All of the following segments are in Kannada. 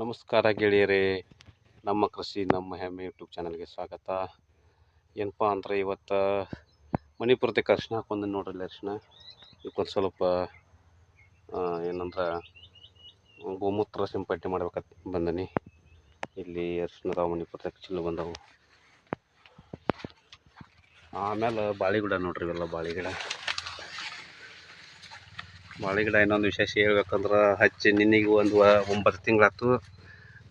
ನಮಸ್ಕಾರ ಗೆಳೆಯರೇ, ನಮ್ಮ ಕೃಷಿ, ನಮ್ಮ ಹೆಮ್ಮೆ ಯೂಟ್ಯೂಬ್ ಚಾನಲ್ಗೆ ಸ್ವಾಗತ. ಏನಪ್ಪ ಅಂದ್ರೆ ಇವತ್ತು ಮಣಿಪುರದ ಅರ್ಶಿನ ಹಾಕೊಂಡ್ ನೋಡ್ರಿ ಅರ್ಶಿನ ಇವಕ್ಕೊಂದು ಸ್ವಲ್ಪ ಏನಂದ್ರೆ, ಗೋಮೂತ್ರ ಸಿಂಪಡಣೆ ಮಾಡ್ಬೇಕಂತ ಬಂದನಿ. ಇಲ್ಲಿ ಅರ್ಶಿನದ ಮಣಿಪುರದಾಗ ಚಿಲ್ಲು ಬಂದವು. ಆಮೇಲೆ ಬಾಳೆಗಿಡ ನೋಡ್ರಿ ಇವೆಲ್ಲ ಬಾಳಿಗಿಡ. ಬಾಳೆಗಿಡ ಇನ್ನೊಂದು ವಿಶೇಷ ಹೇಳ್ಬೇಕಂದ್ರೆ ಹಚ್ಚಿ ನಿನ್ನೆಗೆ ಒಂದು ಒಂಬತ್ತು ತಿಂಗಳಾಯ್ತು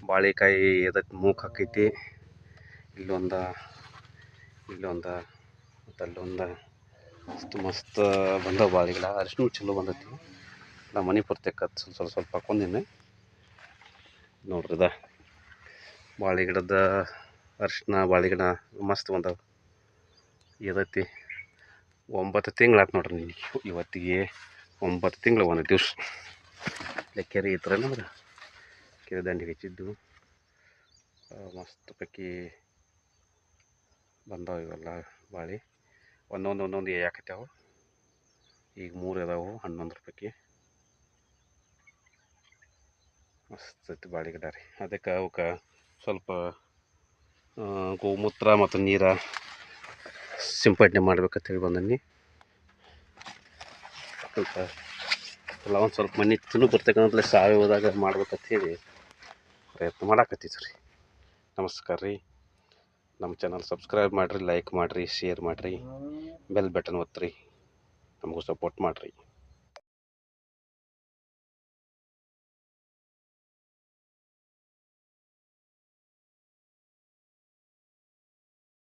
ಬಾಳೆಕಾಯಿ ಅದಕ್ಕೆ ಮೂಕ್ ಹಾಕೈತಿ. ಇಲ್ಲೊಂದು ಇಲ್ಲೊಂದು ಮತ್ತು ಅಲ್ಲೊಂದು ಮಸ್ತ್ ಮಸ್ತ್ ಬಂದಾವೆ ಬಾಳೆ ಗಿಡ ಅರಿಶಿನ ಚಲೋ ಬಂದೈತಿ. ನಾ ಮನೆ ಪುರ್ತಕ್ಕೆ ಸ್ವಲ್ಪ ಸ್ವಲ್ಪ ಸ್ವಲ್ಪ ಹಾಕೊಂಡಿನಿ. ನೋಡ್ರಿ ಇದ. ಬಾಳೆಗಿಡದ ಅರಿಶಿನ ಬಾಳೆಗಿಡ ಮಸ್ತ್ ಬಂದವು. ಇದೈತಿ ಒಂಬತ್ತು ತಿಂಗಳಾಯ್ತು ನೋಡ್ರಿ ನಿನ್ನೆ ಇವತ್ತಿಗೆ. ಒಂಬತ್ತು ತಿಂಗಳು ಒಂದು ದಿವಸ. ಕೆರೆ ಈ ಥರ ನಮ್ಗೆ ಕೆರೆ ದಂಡಿಗೆ ಹೆಚ್ಚಿದ್ದು. ಮಸ್ತ್ ಪೈಕಿ ಬಂದಾವ ಇವೆಲ್ಲ ಬಾಳೆ. ಒಂದೊಂದು ಒಂದೊಂದು ಯಾಕತ್ಯಾವ ಈಗ ಮೂರು ಅದಾವು, ಹನ್ನೊಂದು ರೂಪಾಯಿ ಮಸ್ತ್ ಐತಿ ಬಾಳೆ ಗಿಡ ಅದಕ್ಕೆ ಅವಕ್ಕೆ ಸ್ವಲ್ಪ ಗೋಮೂತ್ರ ಮತ್ತು ನೀರು ಸಿಂಪಡಣೆ ಮಾಡ್ಬೇಕಂತೇಳಿ ಬಂದೀನಿ. ಸ್ವಲ್ಪ ಎಲ್ಲ ಒಂದು ಸ್ವಲ್ಪ ಮನೆ ತಿನ್ನು ಬರ್ತಕ್ಕಂತಲೇ ಸಾವಯವದಾಗ ಮಾಡ್ಬೇಕಂತೇಳಿ ಪ್ರಯತ್ನ ಮಾಡಾಕತ್ತೀವಿ ರೀ ನಮಸ್ಕಾರ ರೀ. ನಮ್ಮ ಚಾನಲ್ ಸಬ್ಸ್ಕ್ರೈಬ್ ಮಾಡಿರಿ ಲೈಕ್ ಮಾಡಿರಿ ಶೇರ್ ಮಾಡಿರಿ ಬೆಲ್ ಬಟನ್ ಒತ್ತಿರಿ. ನಮಗೂ ಸಪೋರ್ಟ್ ಮಾಡಿರಿ.